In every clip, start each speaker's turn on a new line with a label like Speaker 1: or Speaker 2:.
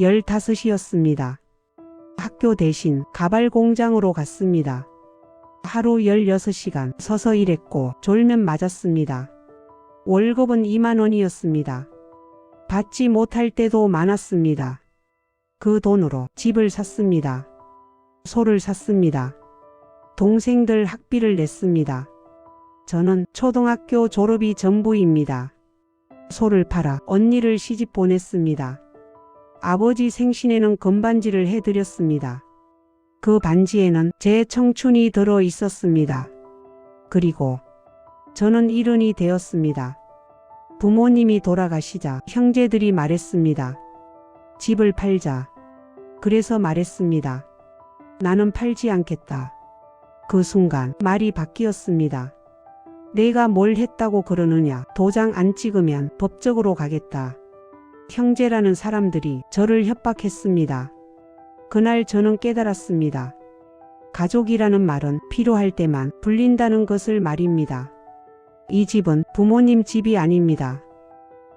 Speaker 1: 15이었습니다. 학교 대신 가발 공장으로 갔습니다. 하루 16시간 서서 일했고 졸면 맞았습니다. 월급은 2만 원이었습니다. 받지 못할 때도 많았습니다. 그 돈으로 집을 샀습니다. 소를 샀습니다. 동생들 학비를 냈습니다. 저는 초등학교 졸업이 전부입니다. 소를 팔아 언니를 시집 보냈습니다. 아버지 생신에는 금반지를 해드렸습니다. 그 반지에는 제 청춘이 들어 있었습니다. 그리고 저는 일흔이 되었습니다. 부모님이 돌아가시자 형제들이 말했습니다. 집을 팔자. 그래서 말했습니다. 나는 팔지 않겠다. 그 순간 말이 바뀌었습니다. 내가 뭘 했다고 그러느냐. 도장 안 찍으면 법적으로 가겠다. 형제라는 사람들이 저를 협박했습니다. 그날 저는 깨달았습니다. 가족이라는 말은 필요할 때만 불린다는 것을 말입니다. 이 집은 부모님 집이 아닙니다.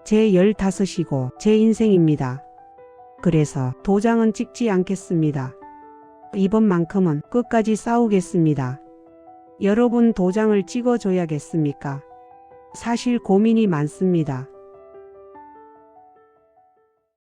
Speaker 1: 제 15이고 제 인생입니다. 그래서 도장은 찍지 않겠습니다. 이번만큼은 끝까지 싸우겠습니다. 여러분 도장을 찍어줘야겠습니까? 사실 고민이 많습니다.